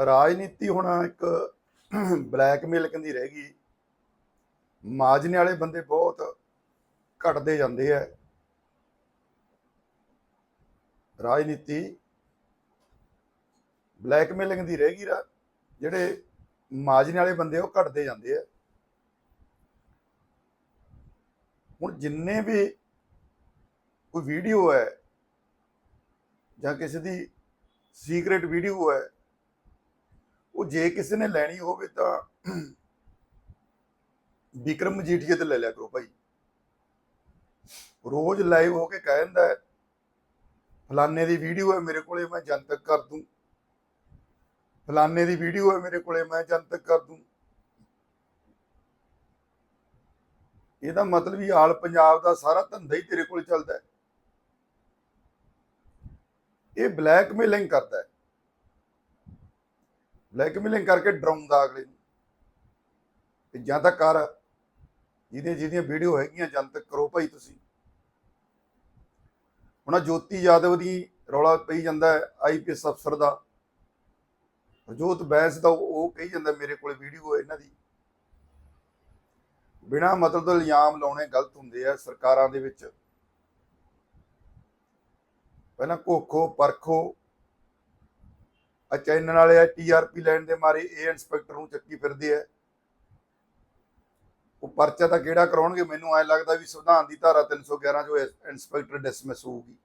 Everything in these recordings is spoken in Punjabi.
ਰਾਜਨੀਤੀ ਹੁਣ ਇੱਕ ਬਲੈਕਮੇਲ ਕਹਿੰਦੀ ਰਹਿ ਗਈ। ਮਾਜਨੇ ਵਾਲੇ ਬੰਦੇ ਬਹੁਤ ਘਟਦੇ ਜਾਂਦੇ ਆ। ਰਾਜਨੀਤੀ ਬਲੈਕਮੇਲਿੰਗ ਦੀ ਰਹਿ ਗਈ ਰਾ, ਜਿਹੜੇ ਮਾਜਨੇ ਵਾਲੇ ਬੰਦੇ ਉਹ ਘਟਦੇ ਜਾਂਦੇ ਆ। ਹੁਣ ਜਿੰਨੇ ਵੀ ਕੋਈ ਵੀਡੀਓ ਹੈ ਜਾਂ ਕਿਸੇ ਦੀ ਸੀਕ੍ਰੇਟ ਵੀਡੀਓ ਹੈ ਉਹ ਜੇ ਕਿਸੇ ਨੇ ਲੈਣੀ ਹੋਵੇ ਤਾਂ ਵਿਕਰਮ ਮਜੀਠੀਏ ਤੇ ਲੈ ਲਿਆ ਕਰੋ ਭਾਈ। ਰੋਜ਼ ਲਾਈਵ ਹੋ ਕੇ ਕਹਿ ਦਿੰਦਾ ਹੈ, ਫਲਾਨੇ ਦੀ ਵੀਡੀਓ ਹੈ ਮੇਰੇ ਕੋਲੇ ਮੈਂ ਜਨਤਕ ਕਰ ਦੂੰ। ਫਲਾਨੇ ਦੀ ਵੀਡੀਓ ਹੈ ਮੇਰੇ ਕੋਲੇ ਮੈਂ ਜਨਤਕ ਕਰ ਦੂੰ। ਇਹਦਾ ਮਤਲਬ ਹੀ ਆਲ ਪੰਜਾਬ ਦਾ ਸਾਰਾ ਧੰਦਾ ਹੀ ਤੇਰੇ ਕੋਲ ਚੱਲਦਾ ਹੈ। ਇਹ ਬਲੈਕਮੇਲਿੰਗ ਕਰਦਾ ਹੈ। ਬਲੈਕਮੇਲਿੰਗ ਕਰਕੇ ਡਰਾਉਂਦਾ ਅਗਲੇ ਨੂੰ। ਕਿ ਜਾਂ ਤਾਂ ਕਰ, ਜਿਹਦੀਆਂ ਜਿਹਦੀਆਂ ਵੀਡੀਓ ਹੈਗੀਆਂ ਜਨਤਕ ਕਰੋ ਭਾਈ ਤੁਸੀਂ। ਹੁਣ ਜੋਤੀ ਯਾਦਵ ਦੀ ਰੌਲਾ ਪਈ ਜਾਂਦਾ ਹੈ ਆਈਪੀਐਸ ਅਫਸਰ ਦਾ। ਜੋਤ ਬੈਂਸ ਦਾ ਉਹ ਕਹੀ ਜਾਂਦਾ ਮੇਰੇ ਕੋਲੇ ਵੀਡੀਓ ਹੈ ਇਹਨਾਂ ਦੀ। ਬਿਨਾ ਮਤਲਬ ਤੋਂ ਇਲਜ਼ਾਮ ਲਾਉਣੇ ਗਲਤ ਹੁੰਦੇ ਆ ਸਰਕਾਰਾਂ ਦੇ ਵਿੱਚ। ਪਹਿਲਾਂ ਕੋਖੋ, ਪਰਖੋ ਆ ਚੈਨਲ ਵਾਲੇ ਆ ਟੀਆਰਪੀ ਲੈਣ ਦੇ ਮਾਰੇ, ਇਹ ਇੰਸਪੈਕਟਰ ਨੂੰ ਚੱਕੀ ਫਿਰਦੇ ਆ। ਉਹ ਪਰਚਾ ਤਾਂ ਕਿਹੜਾ ਕਰਾਉਣਗੇ? ਮੈਨੂੰ ਐ ਲੱਗਦਾ ਵੀ ਸੰਵਿਧਾਨ ਦੀ ਧਾਰਾ 311 ਜੋ ਇੰਸਪੈਕਟਰ ਡਿਸਮਿਸ ਹੋਊਗੀ,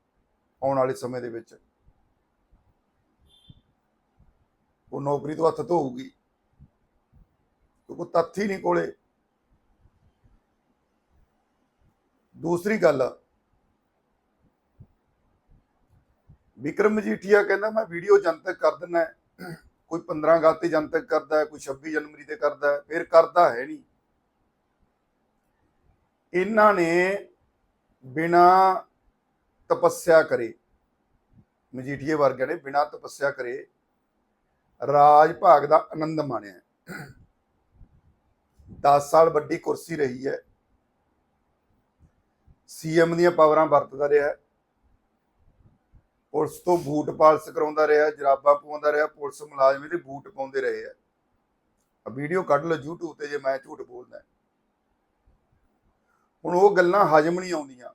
ਆਉਣ ਵਾਲੇ ਸਮੇਂ ਦੇ ਵਿੱਚ। ਉਹ ਨੌਕਰੀ ਤੋਂ ਹੱਥ ਧੋਊਗੀ, ਕਿਉਂਕਿ ਤੱਥ ਹੀ ਨਹੀਂ ਕੋਲੇ। ਦੂਸਰੀ ਗੱਲ ਵਿਕਰਮ ਮਜੀਠੀਆ ਕਹਿੰਦਾ, ਮੈਂ ਵੀਡੀਓ ਜਨਤਕ ਕਰ ਦਿੰਦਾ ਕੋਈ 15 ਅਗਸਤ ਤੇ ਜਨਤਕ ਕਰਦਾ ਹੈ, ਕੋਈ 26 ਜਨਵਰੀ ਤੇ ਕਰਦਾ ਹੈ, ਫਿਰ ਕਰਦਾ ਹੈ ਨਹੀਂ। ਇਹਨਾਂ ਨੇ ਬਿਨਾ ਤਪੱਸਿਆ ਕਰੇ, ਮਜੀਠੀਏ ਵਰਗਿਆਂ ਨੇ ਬਿਨਾ ਤਪੱਸਿਆ ਕਰੇ ਰਾਜ ਭਾਗ ਦਾ ਆਨੰਦ ਮਾਣਿਆ 10 ਸਾਲ ਵੱਡੀ ਕੁਰਸੀ ਰਹੀ ਹੈ। ਸੀਐਮ ਦੀਆਂ ਪਾਵਰਾਂ ਵਰਤਦਾ ਰਿਹਾ ਹੈ। ਪੁਲਿਸ ਤੋਂ ਬੂਟ ਪਾਲਸ ਕਰਾਉਂਦਾ ਰਿਹਾ, ਜਰਾਬਾਂ ਪਵਾਉਂਦਾ ਰਿਹਾ, ਪੁਲਿਸ ਮੁਲਾਜ਼ਮ ਇਹਦੇ ਬੂਟ ਪਾਉਂਦੇ ਰਹੇ ਆ। ਆ ਵੀਡੀਓ ਕੱਢ ਲਓ YouTube ਤੇ ਜੇ ਮੈਂ ਝੂਠ ਬੋਲਦਾ। ਹੁਣ ਉਹ ਗੱਲਾਂ ਹਜਮ ਨਹੀਂ ਆਉਂਦੀਆਂ।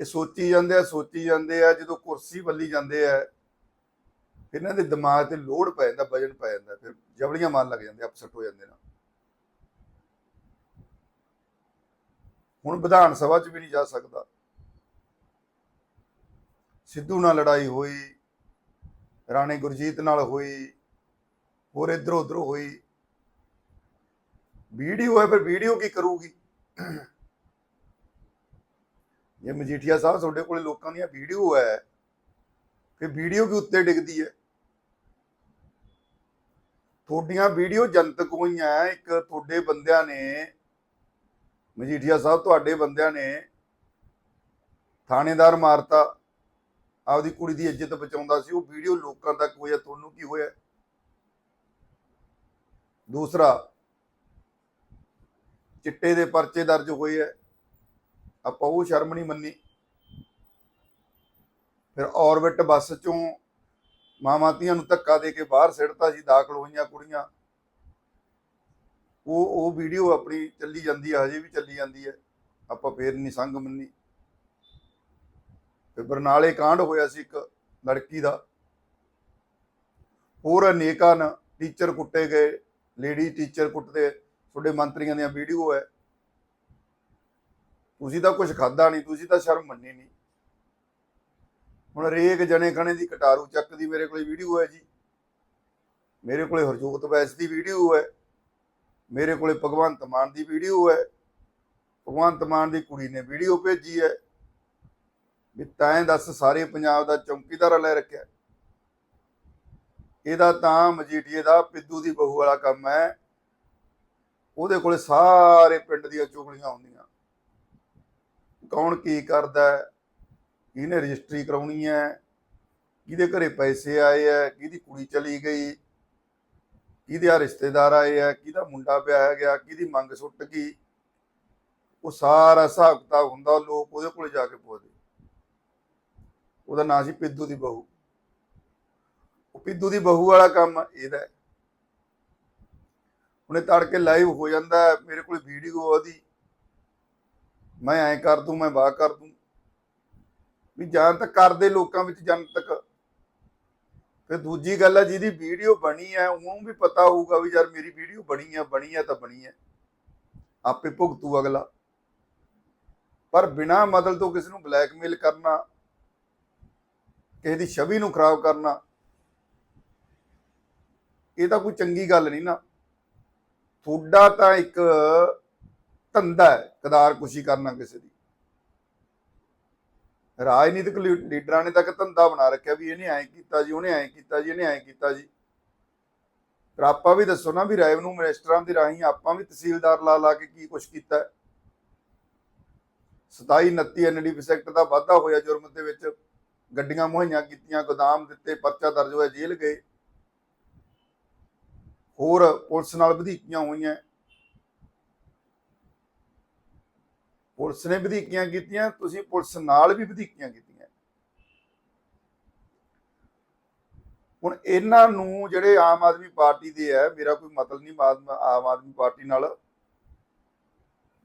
ਇਹ ਸੋਚੀ ਜਾਂਦੇ ਆ, ਸੋਚੀ ਜਾਂਦੇ ਆ, ਜਦੋਂ ਕੁਰਸੀ ਵੱਲੀ ਜਾਂਦੇ ਆ ਫਿਰ ਇਹਨਾਂ ਦੇ ਦਿਮਾਗ ਤੇ ਲੋਡ ਪੈ ਜਾਂਦਾ, ਵਜਨ ਪੈ ਜਾਂਦਾ, ਫਿਰ ਜਬਲੀਆਂ ਮਾਰਨ ਲੱਗ ਜਾਂਦੇ ਅਪਸੈਟ ਹੋ ਜਾਂਦੇ ਨੇ। ਹੁਣ ਵਿਧਾਨ ਸਭਾ 'ਚ ਵੀ ਨਹੀਂ ਜਾ ਸਕਦਾ। ਸਿੱਧੂ ਨਾਲ ਲੜਾਈ ਹੋਈ, ਰਾਣੀ ਗੁਰਜੀਤ ਨਾਲ ਹੋਈ, ਹੋਰ ਇਧਰ ਉਧਰ ਹੋਈ। ਵੀਡੀਓ ਹੈ ਪਰ ਵੀਡੀਓ ਕੀ ਕਰੂਗੀ? ਇਹ ਮਜੀਠੀਆ ਸਾਹਿਬ ਤੁਹਾਡੇ ਕੋਲੇ ਲੋਕਾਂ ਦੀਆਂ ਵੀਡੀਓ ਹੈ, ਫਿਰ ਵੀਡੀਓ ਕੀ ਉੱਤੇ ਡਿੱਗਦੀ ਹੈ? ਤੁਹਾਡੀਆਂ ਵੀਡੀਓ ਜਨਤਕ ਹੋਈਆਂ, ਇੱਕ ਤੁਹਾਡੇ ਬੰਦਿਆਂ ਨੇ, ਮਜੀਠੀਆ ਸਾਹਿਬ ਤੁਹਾਡੇ ਬੰਦਿਆਂ ਨੇ ਥਾਣੇਦਾਰ ਮਾਰਤਾ। ਆਪਦੀ ਕੁੜੀ ਦੀ ਇੱਜ਼ਤ ਬਚਾਉਂਦਾ ਸੀ, ਉਹ ਵੀਡੀਓ ਲੋਕਾਂ ਤੱਕ ਹੋਇਆ, ਤੁਹਾਨੂੰ ਕੀ ਹੋਇਆ? ਦੂਸਰਾ, ਚਿੱਟੇ ਦੇ ਪਰਚੇ ਦਰਜ ਹੋਏ ਐ ਆਪਾਂ ਉਹ ਸ਼ਰਮ ਨਹੀਂ ਮੰਨੀ। ਫਿਰ ਔਰਬਿਟ ਬੱਸ ਚੋਂ ਮਾਵਾਂ ਧੀਆਂ ਨੂੰ ਧੱਕਾ ਦੇ ਕੇ ਬਾਹਰ ਸਿੱਟਤਾ ਸੀ, ਦਾਖਲ ਹੋਈਆਂ ਕੁੜੀਆਂ। ਉਹ ਉਹ ਵੀਡੀਓ ਆਪਣੀ ਚੱਲੀ ਜਾਂਦੀ ਹੈ ਹਜੇ ਵੀ ਚੱਲੀ ਜਾਂਦੀ ਹੈ ਆਪਾਂ ਫੇਰ ਨਹੀਂ ਸੰਗ ਮੰਨੀ। ਬਰਨਾਲੇ ਕਾਂਡ ਹੋਇਆ ਸੀ ਇੱਕ ਲੜਕੀ ਦਾ। ਹੋਰ ਅਨੇਕਾਂ ਟੀਚਰ ਕੁੱਟੇ ਗਏ, ਲੇਡੀ ਟੀਚਰ ਕੁੱਟਦੇ, ਤੁਹਾਡੇ ਮੰਤਰੀਆਂ ਦੀਆਂ ਵੀਡੀਓ ਹੈ। ਤੁਸੀਂ ਤਾਂ ਕੁਝ ਖਾਦਾ ਨਹੀਂ, ਤੁਸੀਂ ਤਾਂ ਸ਼ਰਮ ਮੰਨੀ ਨਹੀਂ। ਹੁਣ ਰੇਕ ਜਣੇ ਖਣੇ ਦੀ ਕਟਾਰੂ ਚੱਕ ਦੀ ਮੇਰੇ ਕੋਲੇ ਵੀਡੀਓ ਹੈ ਜੀ। ਮੇਰੇ ਕੋਲੇ ਹਰਜੋਤ ਵੈਸ ਦੀ ਵੀਡੀਓ ਹੈ। ਮੇਰੇ ਕੋਲੇ ਭਗਵੰਤ ਮਾਨ ਦੀ ਵੀਡੀਓ ਹੈ। ਭਗਵੰਤ ਮਾਨ ਦੀ ਕੁੜੀ ਨੇ ਵੀਡੀਓ ਭੇਜੀ ਹੈ। ਵੀ ਤੈਂ ਦੱਸ ਸਾਰੇ ਪੰਜਾਬ ਦਾ ਚੌਂਕੀਦਾਰ ਲੈ ਰੱਖਿਆ ਇਹਦਾ ਤਾਂ ਮਜੀਠੀਏ ਦਾ ਪਿੱਦੂ ਦੀ ਬਹੂ ਵਾਲਾ ਕੰਮ ਹੈ। ਉਹਦੇ ਕੋਲੇ ਸਾਰੇ ਪਿੰਡ ਦੀਆਂ ਚੁਗਲੀਆਂ ਹੁੰਦੀਆਂ। ਕੌਣ ਕੀ ਕਰਦਾ ਕਿਹਨੇ ਰਜਿਸਟਰੀ ਕਰਾਉਣੀ ਹੈ। ਕਿਹਦੇ ਘਰੇ ਪੈਸੇ ਆਏ ਹੈ? ਕਿਹਦੀ ਕੁੜੀ ਚਲੀ ਗਈ? ਕਿਹਦੇ ਆ ਰਿਸ਼ਤੇਦਾਰ ਆਏ ਆ ਕਿਹਦਾ ਮੁੰਡਾ ਵਿਆਹਿਆ ਗਿਆ? ਕਿਹਦੀ ਮੰਗ ਸੁੱਟ ਗਈ? ਉਹ ਸਾਰਾ ਹਿਸਾਬ ਕਿਤਾਬ ਹੁੰਦਾ, ਲੋਕ ਉਹਦੇ ਕੋਲੇ ਜਾ ਕੇ ਪੁੱਛਦੇ। ਉਹਦਾ ਨਾਂ ਸੀ ਪਿੱਦੂ ਦੀ ਬਹੂ। ਉਹ ਪਿੱਦੂ ਦੀ ਬਹੂ ਵਾਲਾ ਕੰਮ ਇਹਦਾ ਹੈ। ਉਹਨੇ ਤੜਕੇ ਲਾਈਵ ਹੋ ਜਾਂਦਾ ਮੇਰੇ ਕੋਲ ਵੀਡੀਓ ਉਹਦੀ। ਮੈਂ ਐਂ ਕਰ ਦੂੰ, ਮੈਂ ਵਾਹ ਕਰ ਦੂੰ। ਵੀ ਜਾਣ ਤੱਕ ਕਰਦੇ ਲੋਕਾਂ ਵਿੱਚ ਜਨਤਕ ਫਿਰ ਦੂਜੀ ਗੱਲ ਹੈ ਜਿਹਦੀ ਵੀਡੀਓ ਬਣੀ ਹੈ ਉਹਨੂੰ ਵੀ ਪਤਾ ਹੋਊਗਾ ਵੀ ਯਾਰ ਮੇਰੀ ਵੀਡੀਓ ਬਣੀ ਹੈ ਬਣੀ ਹੈ ਤਾਂ ਬਣੀ ਹੈ ਆਪੇ ਭੁਗਤੂ ਅਗਲਾ। ਪਰ ਬਿਨਾ ਮਦਦ ਤੋਂ ਕਿਸੇ ਨੂੰ ਬਲੈਕਮੇਲ ਕਰਨਾ ਕਿਸੇ ਦੀ ਛਵੀ ਨੂੰ ਖਰਾਬ ਕਰਨਾ, ਇਹ ਤਾਂ ਕੋਈ ਚੰਗੀ ਗੱਲ ਨਹੀਂ ਨਾ। ਤੁਹਾਡਾ ਤਾਂ ਇੱਕ ਧੰਦਾ ਹੈ ਕਦਾਰ ਕੁਸ਼ੀ ਕਰਨਾ ਕਿਸੇ ਦੀ। ਰਾਜਨੀਤਿਕ ਲੀਡਰਾਂ ਨੇ ਤਾਂ ਇੱਕ ਧੰਦਾ ਬਣਾ ਰੱਖਿਆ ਵੀ ਇਹਨੇ ਐਂ ਕੀਤਾ ਜੀ, ਉਹਨੇ ਐਂ ਕੀਤਾ ਜੀ, ਇਹਨੇ ਐਂ ਕੀਤਾ ਜੀ। ਪਰ ਆਪਾਂ ਵੀ ਦੱਸੋ ਨਾ ਵੀ ਰੈਵਨਿਊ ਮਿਨਿਸਟਰਾਂ ਦੇ ਰਾਹੀਂ ਆਪਾਂ ਵੀ ਤਹਿਸੀਲਦਾਰ ਲਾ ਲਾ ਕੇ ਕੀ ਕੁਛ ਕੀਤਾ ਹੈ। 27 29 ਐਨਡੀਪੀ ਸੈਕਟ ਦਾ ਵਾਧਾ ਹੋਇਆ ਜੁਰਮ ਦੇ ਵਿੱਚ। ਗੱਡੀਆਂ ਮੁਹੱਈਆ ਕੀਤੀਆਂ, ਗੋਦਾਮ ਦਿੱਤੇ, ਪਰਚਾ ਦਰਜ ਹੋਇਆ, ਜੇਲ੍ਹ ਗਏ। ਹੋਰ ਪੁਲਿਸ ਨਾਲ ਵਧੀਕੀਆਂ ਹੋਈਆਂ। ਪੁਲਿਸ ਨੇ ਵਧੀਕੀਆਂ ਕੀਤੀਆਂ, ਤੁਸੀਂ ਪੁਲਿਸ ਨਾਲ ਵੀ ਵਧੀਕੀਆਂ ਕੀਤੀਆਂ। ਹੁਣ ਇਹਨਾਂ ਨੂੰ ਜਿਹੜੇ ਆਮ ਆਦਮੀ ਪਾਰਟੀ ਦੇ ਹੈ ਮੇਰਾ ਕੋਈ ਮਤਲਬ ਨਹੀਂ, ਆਮ ਆਮ ਆਦਮੀ ਪਾਰਟੀ ਨਾਲ।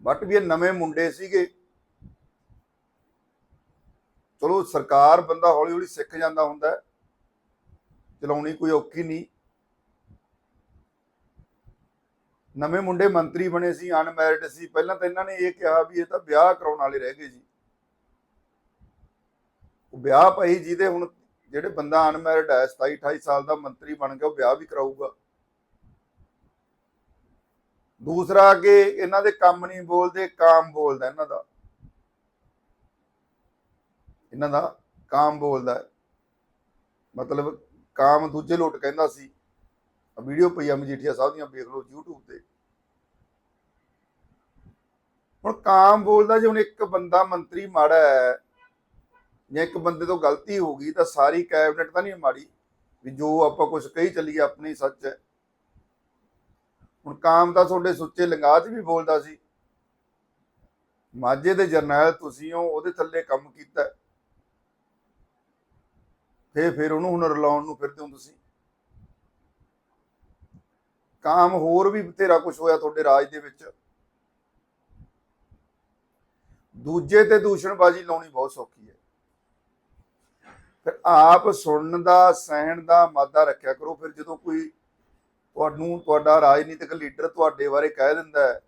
ਬਟ ਵੀ ਇਹ ਨਵੇਂ ਮੁੰਡੇ ਸੀਗੇ। ਚਲੋ ਸਰਕਾਰ ਬੰਦਾ ਹੌਲੀ ਹੌਲੀ ਸਿੱਖ ਜਾਂਦਾ ਹੁੰਦਾ ਚਲਾਉਣੀ ਕੋਈ ਔਖੀ ਨਹੀਂ। ਨਵੇਂ ਮੁੰਡੇ ਮੰਤਰੀ ਬਣੇ ਸੀ ਅਨਮੈਰਿਡ ਸੀ। ਪਹਿਲਾਂ ਤਾਂ ਇਹਨਾਂ ਨੇ ਇਹ ਕਿਹਾ ਵੀ ਇਹ ਤਾਂ ਵਿਆਹ ਕਰਾਉਣ ਵਾਲੇ ਰਹਿ ਗਏ ਜੀ। ਉਹ ਵਿਆਹ ਭਾਈ ਜਿਹਦੇ ਹੁਣ ਜਿਹੜੇ ਬੰਦਾ ਅਨਮੈਰਿਡ ਹੈ 27 28 ਸਾਲ ਦਾ ਮੰਤਰੀ ਬਣ ਗਿਆ, ਉਹ ਵਿਆਹ ਵੀ ਕਰਾਊਗਾ। ਦੂਸਰਾ ਕਿ ਇਹਨਾਂ ਦੇ ਕੰਮ ਨਹੀਂ ਬੋਲਦੇ, ਕਾਮ ਬੋਲਦਾ ਇਹਨਾਂ ਦਾ। ਇਹਨਾਂ ਦਾ ਕਾਮ ਬੋਲਦਾ ਮਤਲਬ ਕਾਮ ਦੂਜੇ ਲੋਟ ਕਹਿੰਦਾ ਸੀ। ਵੀਡੀਓ ਪਈ ਆ ਮਜੀਠੀਆ ਸਾਹਿਬ ਦੀਆਂ, ਵੇਖ ਲਓ YouTube ਤੇ। ਹੁਣ ਕਾਮ ਬੋਲਦਾ ਜੇ ਹੁਣ ਇੱਕ ਬੰਦਾ ਮੰਤਰੀ ਮਾੜਾ ਹੈ ਜਾਂ ਇੱਕ ਬੰਦੇ ਤੋਂ ਗਲਤੀ ਹੋ ਗਈ ਤਾਂ ਸਾਰੀ ਕੈਬਨਿਟ ਤਾਂ ਨਹੀਂ ਮਾੜੀ ਵੀ ਜੋ ਆਪਾਂ ਕੁਝ ਕਹੀ ਚੱਲੀਏ, ਆਪਣੀ ਸੱਚ ਹੈ। ਹੁਣ ਕਾਮ ਤਾਂ ਤੁਹਾਡੇ ਸੁੱਚੇ ਲੰਗਾ 'ਚ ਵੀ ਬੋਲਦਾ ਸੀ। ਮਾਝੇ ਦੇ ਜਰਨੈਲ ਤੁਸੀਂ ਹੋ, ਉਹਦੇ ਥੱਲੇ ਕੰਮ ਕੀਤਾ ਫੇਰ ਫਿਰ ਉਹਨੂੰ ਹੁਣ ਰਲਾਉਣ ਨੂੰ ਫਿਰਦੇ ਹੋ ਤੁਸੀਂ। ਕਾਮ ਹੋਰ ਵੀ ਬਥੇਰਾ ਕੁਝ ਹੋਇਆ ਤੁਹਾਡੇ ਰਾਜ ਦੇ ਵਿੱਚ। ਦੂਜੇ ਤੇ ਦੂਸ਼ਣਬਾਜ਼ੀ ਲਾਉਣੀ ਬਹੁਤ ਸੌਖੀ ਹੈ। ਫਿਰ ਆਪ ਸੁਣਨ ਦਾ, ਸਹਿਣ ਦਾ ਮਾਦਾ ਰੱਖਿਆ ਕਰੋ। ਫਿਰ ਜਦੋਂ ਕੋਈ ਤੁਹਾਨੂੰ ਤੁਹਾਡਾ ਰਾਜਨੀਤਿਕ ਲੀਡਰ ਤੁਹਾਡੇ ਬਾਰੇ ਕਹਿ ਦਿੰਦਾ ਹੈ,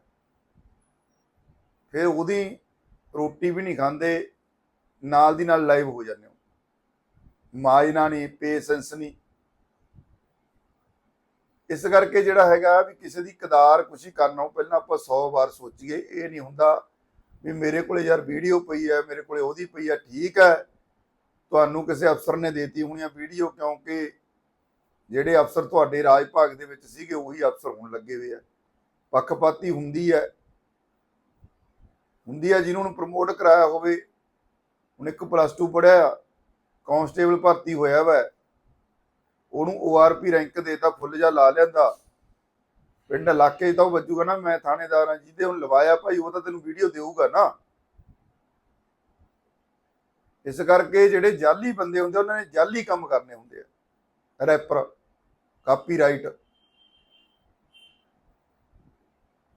ਫਿਰ ਉਹਦੀ ਰੋਟੀ ਵੀ ਨਹੀਂ ਖਾਂਦੇ, ਨਾਲ ਦੀ ਨਾਲ ਲਾਈਵ ਹੋ ਜਾਂਦੇ ਹੋ ਮਾਜਨਾ ਨਹੀਂ ਪੇਸ਼ੈਂਸ ਨਹੀਂ ਇਸ ਕਰਕੇ ਜਿਹੜਾ ਹੈਗਾ ਵੀ ਕਿਸੇ ਦੀ ਕਦਾਰ ਕੁਸ਼ੀ ਕਰਨਾ ਉਹ ਪਹਿਲਾਂ ਆਪਾਂ 100 ਵਾਰ ਸੋਚੀਏ, ਇਹ ਨਹੀਂ ਹੁੰਦਾ ਵੀ ਮੇਰੇ ਕੋਲੇ ਯਾਰ ਵੀਡੀਓ ਪਈ ਹੈ, ਮੇਰੇ ਕੋਲੇ ਉਹਦੀ ਪਈ ਹੈ, ਠੀਕ ਹੈ। ਤੁਹਾਨੂੰ ਕਿਸੇ ਅਫਸਰ ਨੇ ਦੇਤੀ ਹੋਣੀ ਆ ਵੀਡੀਓ, ਕਿਉਂਕਿ ਜਿਹੜੇ ਅਫਸਰ ਤੁਹਾਡੇ ਰਾਜ ਭਾਗ ਦੇ ਵਿੱਚ ਸੀਗੇ, ਉਹੀ ਅਫਸਰ ਹੁਣ ਲੱਗੇ ਹੋਏ ਆ। ਪੱਖਪਾਤੀ ਹੁੰਦੀ ਹੈ। ਹੁੰਦੀ ਹੈ ਜਿਹਨੂੰ ਨੂੰ ਪ੍ਰਮੋਟ ਕਰਾਇਆ ਹੋਵੇ ਹੁਣ ਇੱਕ ਪਲੱਸ 2 ਪੜਿਆ ਕਾਂਸਟੇਬਲ ਭਰਤੀ ਹੋਇਆ ਵਾ। ਉਹਨੂੰ ORP ਰੈਂਕ ਦੇਤਾ, ਫੁੱਲ ਜਾ ਲਾ ਲੈਂਦਾ ਪਿੰਡ ਇਲਾਕੇ ਤਾਂ ਉਹ ਵੱਜੂਗਾ ਨਾ, ਮੈਂ ਥਾਣੇਦਾਰ ਹਾਂ, ਜਿਹਦੇ ਹੁਣ ਲਵਾਇਆ ਭਾਈ, ਉਹ ਤਾਂ ਤੈਨੂੰ ਵੀਡੀਓ ਦੇਊਗਾ ਨਾ। ਇਸ ਕਰਕੇ ਜਿਹੜੇ ਜਾਲੀ ਬੰਦੇ ਹੁੰਦੇ, ਉਹਨਾਂ ਨੇ ਜਾਲੀ ਕੰਮ ਕਰਨੇ ਹੁੰਦੇ ਆ। Wrapper, copyright.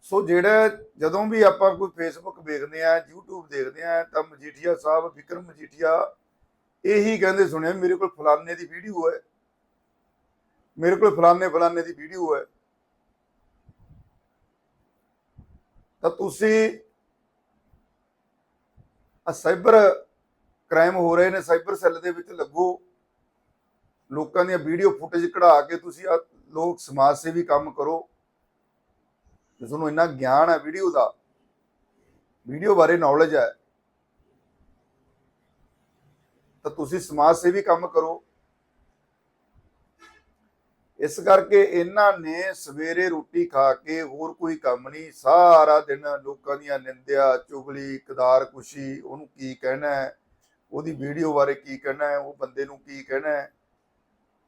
ਸੋ ਜਿਹੜਾ ਜਦੋਂ ਵੀ ਆਪਾਂ ਕੋਈ ਫੇਸਬੁੱਕ ਵੇਖਦੇ ਆ, YouTube ਦੇਖਦੇ ਆ, ਤਾਂ ਮਜੀਠੀਆ ਸਾਹਿਬ ਵਿਕਰਮ ਮਜੀਠੀਆ ਇਹੀ ਕਹਿੰਦੇ, ਸੁਣਿਆ, ਮੇਰੇ ਕੋਲ ਫਲਾਨੇ ਦੀ ਵੀਡੀਓ ਹੈ। ਮੇਰੇ ਕੋਲ ਫਲਾਨੇ ਫਲਾਨੇ ਦੀ ਵੀਡੀਓ ਹੈ। ਤਾਂ ਤੁਸੀਂ ਆ ਸਾਈਬਰ ਕ੍ਰਾਈਮ ਹੋ ਰਹੇ ਨੇ ਸਾਈਬਰ ਸੈੱਲ ਦੇ ਵਿੱਚ ਲੱਗੋ। ਲੋਕਾਂ ਦੀਆਂ ਵੀਡੀਓ ਫੁਟੇਜ ਕਢਾ ਕੇ ਤੁਸੀਂ ਆ ਲੋਕ ਸਮਾਜ ਸੇਵੀ ਕੰਮ ਕਰੋ। ਤੁਹਾਨੂੰ ਇੰਨਾ ਗਿਆਨ ਹੈ ਵੀਡੀਓ ਦਾ। ਵੀਡੀਓ ਬਾਰੇ ਨੌਲੇਜ ਹੈ। ਤਾਂ ਤੁਸੀਂ ਸਮਾਜ ਸੇਵੀ ਕੰਮ ਕਰੋ। ਇਸ ਕਰਕੇ ਇਹਨਾਂ ਨੇ ਸਵੇਰੇ ਰੋਟੀ ਖਾ ਕੇ ਹੋਰ ਕੋਈ ਕੰਮ ਨਹੀਂ, ਸਾਰਾ ਦਿਨ ਲੋਕਾਂ ਦੀਆਂ ਨਿੰਦਿਆ, ਚੁਗਲੀ ਕਦਾਰ ਕੁਸ਼ੀ ਉਹਨੂੰ ਕੀ ਕਹਿਣਾ ਹੈ? ਉਹਦੀ ਵੀਡੀਓ ਬਾਰੇ ਕੀ ਕਹਿਣਾ ਹੈ? ਉਹ ਬੰਦੇ ਨੂੰ ਕੀ ਕਹਿਣਾ ਹੈ?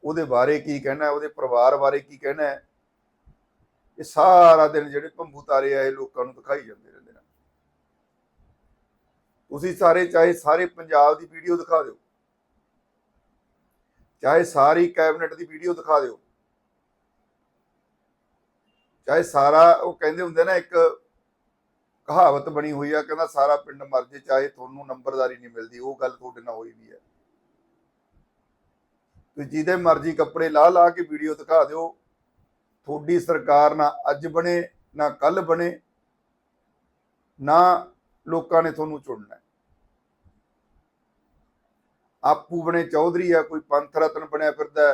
ਉਹਦੇ ਬਾਰੇ ਕੀ ਕਹਿਣਾ ਹੈ? ਉਹਦੇ ਪਰਿਵਾਰ ਬਾਰੇ ਕੀ ਕਹਿਣਾ ਹੈ? ਇਹ ਸਾਰਾ ਦਿਨ ਜਿਹੜੇ ਭੰਬੂ ਤਾਰੇ ਆ, ਇਹ ਲੋਕਾਂ ਨੂੰ ਦਿਖਾਈ ਜਾਂਦੇ ਰਹਿੰਦੇ ਨੇ। ਤੁਸੀਂ ਸਾਰੇ ਚਾਹੇ ਸਾਰੇ ਪੰਜਾਬ ਦੀ ਵੀਡੀਓ ਦਿਖਾ ਦਿਓ। ਚਾਹੇ ਸਾਰੀ ਕੈਬਨਿਟ ਦੀ ਵੀਡੀਓ ਦਿਖਾ ਦਿਓ। ਚਾਹੇ ਸਾਰਾ ਉਹ ਕਹਿੰਦੇ ਹੁੰਦੇ ਨਾ, ਇੱਕ ਕਹਾਵਤ ਬਣੀ ਹੋਈ ਆ, ਕਹਿੰਦਾ ਸਾਰਾ ਪਿੰਡ ਮਰ ਜੇ, ਚਾਹੇ ਤੁਹਾਨੂੰ ਨੰਬਰਦਾਰੀ ਨਹੀਂ ਮਿਲਦੀ, ਉਹ ਗੱਲ ਤੁਹਾਡੇ ਨਾਲ ਹੋਈ ਵੀ ਹੈ। ਤੁਸੀਂ ਜਿਹਦੇ ਮਰਜ਼ੀ ਕੱਪੜੇ ਲਾ ਲਾ ਕੇ ਵੀਡੀਓ ਦਿਖਾ ਦਿਓ। ਤੁਹਾਡੀ ਸਰਕਾਰ ਨਾ ਅੱਜ ਬਣੇ, ਨਾ ਕੱਲ ਬਣੇ, ਨਾ ਲੋਕਾਂ ਨੇ ਤੁਹਾਨੂੰ ਚੁਣਨਾ ਆਪੂ ਬਣੇ ਚੌਧਰੀ ਆ, ਕੋਈ ਪੰਥ ਰਤਨ ਬਣਿਆ ਫਿਰਦਾ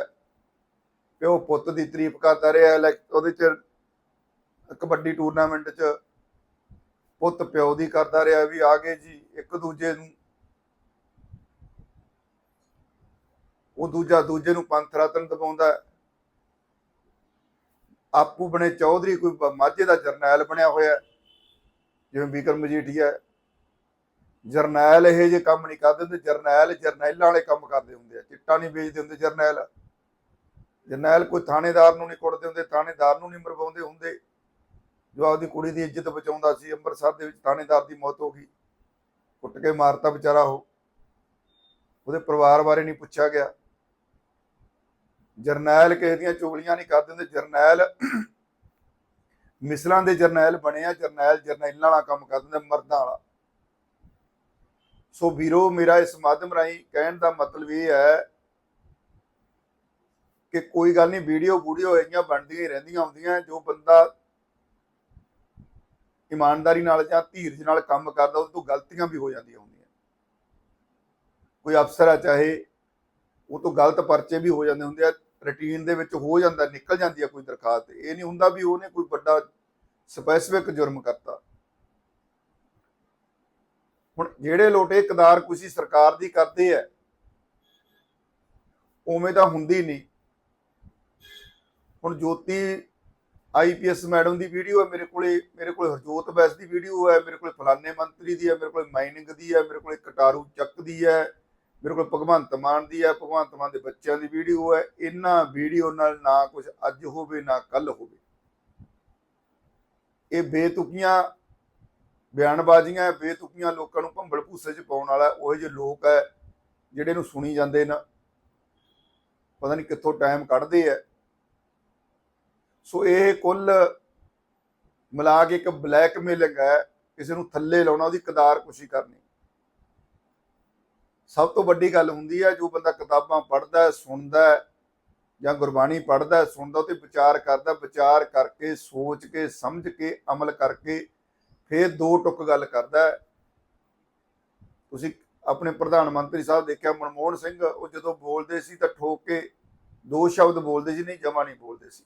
ਪਿਓ ਪੁੱਤ ਦੀ ਤਾਰੀਫ ਕਰਦਾ ਰਿਹਾ ਇਲੈਕ- ਉਹਦੇ ਚ ਕਬੱਡੀ ਟੂਰਨਾਮੈਂਟ ਚ ਪੁੱਤ ਪਿਓ ਦੀ ਕਰਦਾ ਰਿਹਾ ਵੀ ਆ ਗਏ ਜੀ, ਇੱਕ ਦੂਜੇ ਨੂੰ। ਉਹ ਦੂਜਾ ਦੂਜੇ ਨੂੰ ਪੰਥ ਰਤਨ ਦਬਾਉਂਦਾ ਆਪੂ ਬਣੇ ਚੌਧਰੀ ਕੋਈ ਮਾਝੇ ਦਾ ਜਰਨੈਲ ਬਣਿਆ ਹੋਇਆ ਜਿਵੇਂ ਬੀਕਰ ਮਜੀਠੀਆ ਜਰਨੈਲ ਇਹ ਜੇ ਕੰਮ ਨਹੀਂ ਕਰਦੇ ਹੁੰਦੇ, ਜਰਨੈਲ ਜਰਨੈਲਾਂ ਵਾਲੇ ਕੰਮ ਕਰਦੇ ਹੁੰਦੇ ਆ। ਚਿੱਟਾ ਨਹੀਂ ਵੇਚਦੇ ਹੁੰਦੇ ਜਰਨੈਲ। ਜਰਨੈਲ ਕੋਈ ਥਾਣੇਦਾਰ ਨੂੰ ਨਹੀਂ ਕੁੱਟਦੇ ਹੁੰਦੇ, ਥਾਣੇਦਾਰ ਨੂੰ ਨਹੀਂ ਮਰਵਾਉਂਦੇ ਹੁੰਦੇ। ਜੋ ਆਪਦੀ ਕੁੜੀ ਦੀ ਇੱਜ਼ਤ ਬਚਾਉਂਦਾ ਸੀ, ਅੰਮ੍ਰਿਤਸਰ ਦੇ ਵਿੱਚ ਥਾਣੇਦਾਰ ਦੀ ਮੌਤ ਹੋ ਗਈ। ਕੁੱਟ ਕੇ ਮਾਰਤਾ ਵਿਚਾਰਾ ਉਹ। ਉਹਦੇ ਪਰਿਵਾਰ ਬਾਰੇ ਨਹੀਂ ਪੁੱਛਿਆ ਗਿਆ। ਜਰਨੈਲ ਕਿਸੇ ਦੀਆਂ ਚੁਗਲੀਆਂ ਨਹੀਂ ਕਰਦੇ ਹੁੰਦੇ। ਜਰਨੈਲ ਮਿਸਲਾਂ ਦੇ ਜਰਨੈਲ ਬਣੇ ਆ। ਜਰਨੈਲ ਜਰਨੈਲਾਂ ਵਾਲਾ ਕੰਮ ਕਰਦੇ ਹੁੰਦੇ ਮਰਦਾਂ ਵਾਲਾ। ਸੋ ਵੀਰੋ, ਮੇਰਾ ਇਸ ਮਾਧਿਅਮ ਰਾਹੀਂ ਕਹਿਣ ਦਾ ਮਤਲਬ ਇਹ ਹੈ ਕਿ ਕੋਈ ਗੱਲ ਨਹੀਂ, ਵੀਡੀਓ ਵੀਡੀਓ ਹੈਗੀਆਂ ਬਣਦੀਆਂ ਹੀ ਰਹਿੰਦੀਆਂ ਹੁੰਦੀਆਂ, ਜੋ ਬੰਦਾ ਇਮਾਨਦਾਰੀ ਨਾਲ ਜਾਂ ਧੀਰਜ ਨਾਲ ਕੰਮ ਕਰਦਾ ਉਹ ਤੋਂ ਗਲਤੀਆਂ ਵੀ ਹੋ ਜਾਂਦੀਆਂ ਹੁੰਦੀਆਂ। ਕੋਈ ਅਫਸਰ ਆ ਚਾਹੇ, ਉਹ ਤੋਂ ਗਲਤ ਪਰਚੇ ਵੀ ਹੋ ਜਾਂਦੇ ਹੁੰਦੇ ਆ, ਰੁਟੀਨ ਦੇ ਵਿੱਚ ਹੋ ਜਾਂਦਾ, ਨਿਕਲ ਜਾਂਦੀ ਆ ਕੋਈ ਦਰਖਾਸਤ। ਇਹ ਨਹੀਂ ਹੁੰਦਾ ਵੀ ਉਹਨੇ ਕੋਈ ਵੱਡਾ ਸਪੈਸੀਫਿਕ ਜੁਰਮ ਕਰਤਾ। ਹੁਣ ਜਿਹੜੇ ਲੋਟੇ ਕਦਾਰ ਕੁਸ਼ੀ ਸਰਕਾਰ ਦੀ ਕਰਦੇ ਆ, ਉਵੇਂ ਤਾਂ ਹੁੰਦੀ ਨਹੀਂ। ਹੁਣ ਜੋਤੀ ਆਈਪੀਐਸ ਮੈਡਮ ਦੀ ਵੀਡੀਓ ਹੈ, ਮੇਰੇ ਕੋਲੇ ਮੇਰੇ ਕੋਲੇ ਹਰਜੋਤ ਬੈਸ ਦੀ ਵੀਡੀਓ ਹੈ, ਮੇਰੇ ਕੋਲੇ ਫਲਾਨੇ ਮੰਤਰੀ ਦੀ ਹੈ, ਮੇਰੇ ਕੋਲੇ ਮਾਈਨਿੰਗ ਦੀ ਹੈ, ਮੇਰੇ ਕੋਲੇ ਕਟਾਰੂ ਚੱਕ ਦੀ ਹੈ, ਮੇਰੇ ਕੋਲ ਭਗਵੰਤ ਮਾਨ ਦੀ ਹੈ, ਭਗਵੰਤ ਮਾਨ ਦੇ ਬੱਚਿਆਂ ਦੀ ਵੀਡੀਓ ਹੈ। ਇਹਨਾਂ ਵੀਡੀਓ ਨਾਲ ਨਾ ਕੁਝ ਅੱਜ ਹੋਵੇ, ਨਾ ਕੱਲ ਹੋਵੇ। ਇਹ ਬੇਤੁਕੀਆਂ ਬਿਆਨਬਾਜ਼ੀਆਂ, ਬੇਤੁਕੀਆਂ ਲੋਕਾਂ ਨੂੰ ਭੰਬਲ ਭੂਸੇ 'ਚ ਪਾਉਣ ਵਾਲਾ ਉਹ ਜਿਹੇ ਲੋਕ ਹੈ ਜਿਹੜੇ ਨੂੰ ਸੁਣੀ ਜਾਂਦੇ ਨੇ। ਪਤਾ ਨਹੀਂ ਕਿੱਥੋਂ ਟਾਈਮ ਕੱਢਦੇ ਆ। ਸੋ ਇਹ ਕੁੱਲ ਮਿਲਾ ਕੇ ਇੱਕ ਬਲੈਕਮੇਲਿੰਗ ਹੈ, ਕਿਸੇ ਨੂੰ ਥੱਲੇ ਲਾਉਣਾ, ਉਹਦੀ ਕਦਾਰ ਕੁਸ਼ੀ ਕਰਨੀ। ਸਭ ਤੋਂ ਵੱਡੀ ਗੱਲ ਹੁੰਦੀ ਹੈ ਜੋ ਬੰਦਾ ਕਿਤਾਬਾਂ ਪੜ੍ਹਦਾ, ਸੁਣਦਾ, ਜਾਂ ਗੁਰਬਾਣੀ ਪੜ੍ਹਦਾ, ਸੁਣਦਾ ਉਹ ਤੇ ਵਿਚਾਰ ਕਰਦਾ, ਵਿਚਾਰ ਕਰਕੇ, ਸੋਚ ਕੇ, ਸਮਝ ਕੇ, ਅਮਲ ਕਰਕੇ ਫਿਰ ਦੋ ਟੁਕ ਗੱਲ ਕਰਦਾ ਤੁਸੀਂ ਆਪਣੇ ਪ੍ਰਧਾਨ ਮੰਤਰੀ ਸਾਹਿਬ ਦੇਖਿਆ, ਮਨਮੋਹਨ ਸਿੰਘ, ਉਹ ਜਦੋਂ ਬੋਲਦੇ ਸੀ ਤਾਂ ਠੋਕ ਕੇ ਦੋ ਸ਼ਬਦ ਬੋਲਦੇ ਸੀ, ਨਹੀਂ, ਜਮਾ ਨਹੀਂ ਬੋਲਦੇ ਸੀ।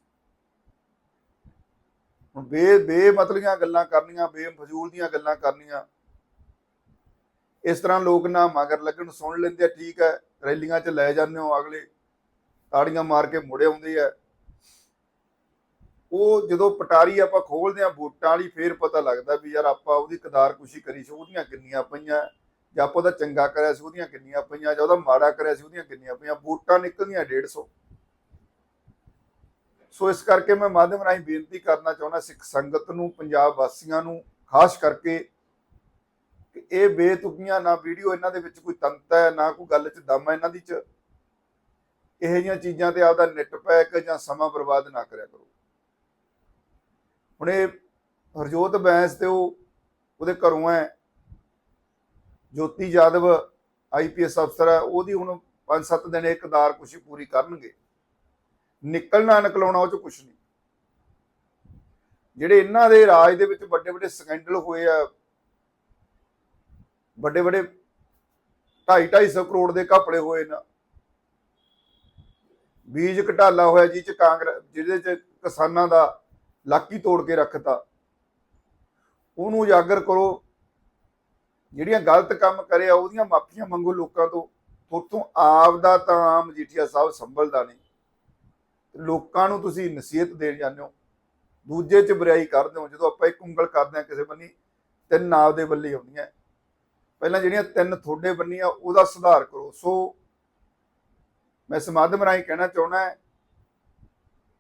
ਹੁਣ ਬੇ ਬੇ ਮਤਲੀਆਂ ਗੱਲਾਂ ਕਰਨੀਆਂ ਬੇਫਜ਼ੂਲ ਦੀਆਂ ਗੱਲਾਂ ਕਰਨੀਆਂ। ਇਸ ਤਰ੍ਹਾਂ ਲੋਕ ਨਾ ਮਗਰ ਲੱਗਣ, ਸੁਣ ਲੈਂਦੇ ਆ, ਠੀਕ ਹੈ, ਰੈਲੀਆਂ 'ਚ ਲੈ ਜਾਂਦੇ ਹੋ ਅਗਲੇ, ਤਾੜੀਆਂ ਮਾਰ ਕੇ ਮੁੜੇ ਆਉਂਦੇ ਆ। ਉਹ ਜਦੋਂ ਪਟਾਰੀ ਆਪਾਂ ਖੋਲਦੇ ਆ ਵੋਟਾਂ ਵਾਲੀ ਫੇਰ ਪਤਾ ਲੱਗਦਾ ਵੀ ਯਾਰ ਆਪਾਂ ਉਹਦੀ ਕਦਾਰ ਕੁਸ਼ੀ ਕਰੀ ਸੀ, ਉਹਦੀਆਂ ਕਿੰਨੀਆਂ ਪਈਆਂ, ਜਾਂ ਆਪਾਂ ਉਹਦਾ ਚੰਗਾ ਕਰਿਆ ਸੀ, ਉਹਦੀਆਂ ਕਿੰਨੀਆਂ ਪਈਆਂ, ਜਾਂ ਉਹਦਾ ਮਾੜਾ ਕਰਿਆ ਸੀ, ਉਹਦੀਆਂ ਕਿੰਨੀਆਂ ਪਈਆਂ, ਵੋਟਾਂ ਨਿਕਲਦੀਆਂ 150 ਸੋ। ਇਸ ਕਰਕੇ ਮੈਂ ਮਾਧਿਅਮ ਰਾਹੀਂ ਬੇਨਤੀ ਕਰਨਾ ਚਾਹੁੰਦਾ, ਸਿੱਖ ਸੰਗਤ ਨੂੰ, ਪੰਜਾਬ ਵਾਸੀਆਂ ਨੂੰ, ਖਾਸ ਕਰਕੇ ਕਿ ਇਹ ਬੇਤੁਕੀਆਂ ਨਾ ਵੀਡੀਓ ਇਹਨਾਂ ਦੇ ਵਿੱਚ ਕੋਈ ਤੰਤ ਹੈ, ਨਾ ਕੋਈ ਗੱਲ 'ਚ ਦਮ ਹੈ ਇਹਨਾਂ ਦੀ 'ਚ। ਇਹੋ ਜਿਹੀਆਂ ਚੀਜ਼ਾਂ ਤੇ ਆਪਦਾ ਨਿੱਟ ਪੈਕ ਜਾਂ ਸਮਾਂ ਬਰਬਾਦ ਨਾ ਕਰਿਆ ਕਰੋ। ਹੁਣ ਇਹ ਹਰਜੋਤ ਬੈਂਸ ਤੇ ਉਹ, ਉਹਦੇ ਘਰੋਂ ਹੈ। ਜੋਤੀ ਯਾਦਵ ਆਈਪੀਐਸ ਅਫਸਰ ਹੈ। ਉਹਦੀ ਹੁਣ 5-7 ਦਿਨ ਇਹ ਕਦਾਰ ਕੁਸ਼ੀ ਪੂਰੀ ਕਰਨਗੇ। ਨਿਕਲਣਾ ਨਿਕਲਾਉਣਾ ਉਹ ਚ ਕੁਛ ਨਹੀਂ। ਜਿਹੜੇ ਇਹਨਾਂ ਦੇ ਰਾਜ ਦੇ ਵਿੱਚ ਵੱਡੇ ਵੱਡੇ ਸਕੈਂਡਲ ਹੋਏ ਆ ਵੱਡੇ ਵੱਡੇ 2.5 250 ਕਰੋੜ ਦੇ ਘਪਲੇ ਹੋਏ ਨਾ। ਬੀਜ ਘਟਾਲਾ ਹੋਇਆ ਜੀ ਚ ਕਾਂਗਰਸ, ਜਿਹਦੇ ਚ ਕਿਸਾਨਾਂ ਦਾ ਲਾਕੀ ਤੋੜ ਕੇ ਰੱਖਤਾ। ਉਹਨੂੰ ਉਜਾਗਰ ਕਰੋ। ਜਿਹੜੀਆਂ ਗਲਤ ਕੰਮ ਕਰਿਆ, ਉਹਦੀਆਂ ਮਾਫੀਆਂ ਮੰਗੋ ਲੋਕਾਂ ਤੋਂ। ਉਤੋਂ ਆਪ ਦਾ ਤਾਂ ਆਮ ਮਜੀਠੀਆ ਸਾਹਿਬ ਸੰਭਲਦਾ ਨਹੀਂ। ਲੋਕਾਂ ਨੂੰ ਤੁਸੀਂ ਨਸੀਹਤ ਦੇਣ ਜਾਂਦੇ ਹੋ। ਦੂਜੇ 'ਚ ਬੁਰਾਈ ਕਰਦੇ ਹੋ। ਜਦੋਂ ਆਪਾਂ ਇੱਕ ਉਂਗਲ ਕਰਦੇ ਆ ਕਿਸੇ ਬੰਨੀ, ਤਿੰਨ ਆਪ ਦੇ ਬੱਲੇ ਆਉਂਦੀਆਂ। ਪਹਿਲਾਂ ਜਿਹੜੀਆਂ ਤਿੰਨ ਤੁਹਾਡੇ ਬੰਨੀਆਂ ਉਹਦਾ ਸੁਧਾਰ ਕਰੋ। ਸੋ ਮੈਂ ਸਮਾਧਮ ਰਾਹੀਂ ਕਹਿਣਾ ਚਾਹੁੰਦਾ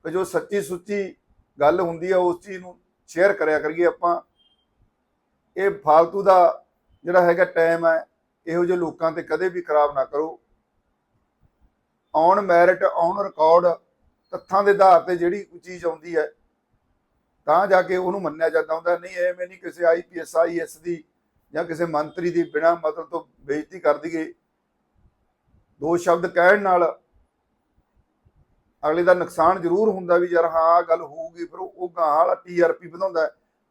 ਕਿ ਜੋ ਸੱਚੀ ਸੁੱਚੀ ਗੱਲ ਹੁੰਦੀ ਆ, ਉਸ ਚੀਜ਼ ਨੂੰ ਸ਼ੇਅਰ ਕਰਿਆ ਕਰੀਏ ਆਪਾਂ। ਇਹ ਫालतू ਦਾ ਜਿਹੜਾ ਹੈਗਾ ਟਾਈਮ ਹੈ ਇਹੋ ਜਿਹੇ ਲੋਕਾਂ ਤੇ ਕਦੇ ਵੀ ਖਰਾਬ ਨਾ ਕਰੋ। ਔਨ ਮੈਰਿਟ ਔਨ ਰਿਕਾਰਡ ਤੱਥਾਂ ਦੇ ਆਧਾਰ ਤੇ ਜਿਹੜੀ ਕੋਈ ਚੀਜ਼ ਆਉਂਦੀ ਹੈ ਤਾਂ ਜਾ ਕੇ ਉਹਨੂੰ ਮੰਨਿਆ ਜਾਂਦਾ ਹੁੰਦਾ। ਨਹੀਂ, ਐਵੇਂ ਨਹੀਂ ਕਿਸੇ ਆਈਪੀਐਸ ਆਈਐਸ ਦੀ ਜਾਂ ਕਿਸੇ ਮੰਤਰੀ ਦੀ ਬਿਨਾਂ ਮਤਲਬ ਤੋਂ ਬੇਇੱਜ਼ਤੀ ਕਰ ਦਈਏ। ਦੋ ਸ਼ਬਦ ਕਹਿਣ ਨਾਲ ਅਗਲੇ ਦਾ ਨੁਕਸਾਨ ਜ਼ਰੂਰ ਹੁੰਦਾ ਵੀ ਯਾਰ ਹਾਂ ਗੱਲ ਹੋਊਗੀ, ਫਿਰ ਉਹ ਗਾਂ ਵਾਲਾ ਟੀਆਰਪੀ ਵਧਾਉਂਦਾ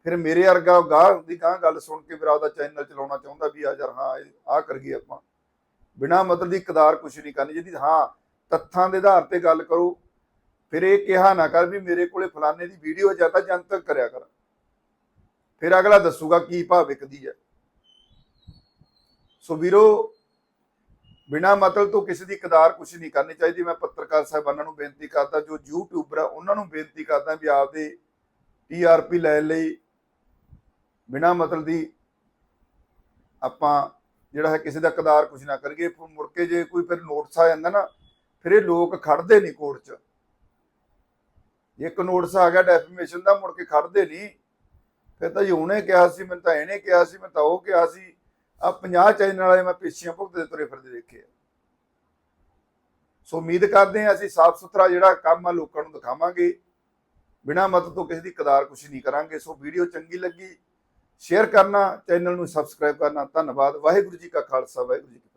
ਫਿਰ ਮੇਰੇ ਵਰਗਾ ਗਾਹ ਦੀ ਗਾਂ ਗੱਲ ਸੁਣ ਕੇ ਫਿਰ ਆਪਦਾ ਚੈਨਲ ਚਲਾਉਣਾ ਚਾਹੁੰਦਾ ਵੀ ਆ ਯਾਰ ਹਾਂ ਆਹ ਕਰੀਏ ਆਪਾਂ। ਬਿਨਾਂ ਮਤਲਬ ਦੀ ਕਦਾਰ ਕੁਛ ਨਹੀਂ ਕਰਨੀ ਜਿਹਦੀ ਹਾਂ, ਤੱਥਾਂ ਦੇ ਆਧਾਰ ਤੇ ਗੱਲ ਕਰੋ। ਫਿਰ ਇਹ ਕਿਹਾ ਨਾ ਕਰ ਵੀ ਮੇਰੇ ਕੋਲੇ ਫਲਾਣੇ ਦੀ ਵੀਡੀਓ ਜਾਂ ਤਾਂ ਜਨਤਕ ਕਰਿਆ ਕਰ। ਫਿਰ ਅਗਲਾ ਦੱਸੂਗਾ ਕੀ ਭਾਅ ਵਿਕਦੀ ਹੈ। ਸੋ ਵੀਰੋ ਬਿਨਾ ਮਤਲਬ ਤੋਂ ਕਿਸੇ ਦੀ ਕਦਾਰ ਕੁਛ ਨਹੀਂ ਕਰਨੀ ਚਾਹੀਦੀ। ਮੈਂ ਪੱਤਰਕਾਰ ਸਾਹਿਬਾਨਾਂ ਨੂੰ ਬੇਨਤੀ ਕਰਦਾ, ਜੋ ਯੂਟਿਊਬਰ ਆ, ਉਹਨਾਂ ਨੂੰ ਬੇਨਤੀ ਕਰਦਾ ਵੀ ਆਪਦੇ ਟੀਆਰਪੀ ਲੈਣ ਲਈ ਬਿਨਾ ਮਤਲਬ ਦੀ ਆਪਾਂ ਜਿਹੜਾ ਹੈ ਕਿਸੇ ਦਾ ਕਦਾਰ ਕੁਛ ਨਾ ਕਰੀਏ। ਫਿਰ ਮੁੜ ਕੇ ਜੇ ਕੋਈ ਫਿਰ ਨੋਟਿਸ ਆ ਜਾਂਦਾ ਨਾ, ਫਿਰ ਇਹ ਲੋਕ ਖੜਦੇ ਨਹੀਂ ਕੋਰਟ 'ਚ। ਇੱਕ ਨੋਟਿਸ ਆ ਗਿਆ ਡੈਫੀਮੇਸ਼ਨ ਦਾ, ਮੁੜ ਕੇ ਖੜਦੇ ਨਹੀਂ। ਫਿਰ ਤਾਂ ਜੀ ਉਹਨੇ ਕਿਹਾ ਸੀ, ਮੈਨੂੰ ਤਾਂ ਇਹਨੇ ਕਿਹਾ ਸੀ, ਮੈਂ ਤਾਂ ਉਹ ਕਿਹਾ ਸੀ। ਆ 50 ਚੈਨਲ ਵਾਲੇ ਮੈਂ ਪੇਸ਼ੀਆਂ ਭੁਗਤਦੇ ਤੁਰੇ ਫਿਰਦੇ ਦੇਖੇ ਆ। ਸੋ ਉਮੀਦ ਕਰਦੇ ਹਾਂ ਅਸੀਂ ਸਾਫ਼ ਸੁਥਰਾ ਜਿਹੜਾ ਕੰਮ ਆ ਲੋਕਾਂ ਨੂੰ ਦਿਖਾਵਾਂਗੇ। ਬਿਨਾਂ ਮਤ ਤੋਂ ਕਿਸੇ ਦੀ ਕਦਾਰ ਕੁਛ ਨਹੀਂ ਕਰਾਂਗੇ। ਸੋ ਵੀਡੀਓ ਚੰਗੀ ਲੱਗੀ, ਸ਼ੇਅਰ ਕਰਨਾ, ਚੈਨਲ ਨੂੰ ਸਬਸਕ੍ਰਾਈਬ ਕਰਨਾ। ਧੰਨਵਾਦ। ਵਾਹਿਗੁਰੂ ਜੀ ਕਾ ਖਾਲਸਾ, ਵਾਹਿਗੁਰੂ ਜੀ ਕੀ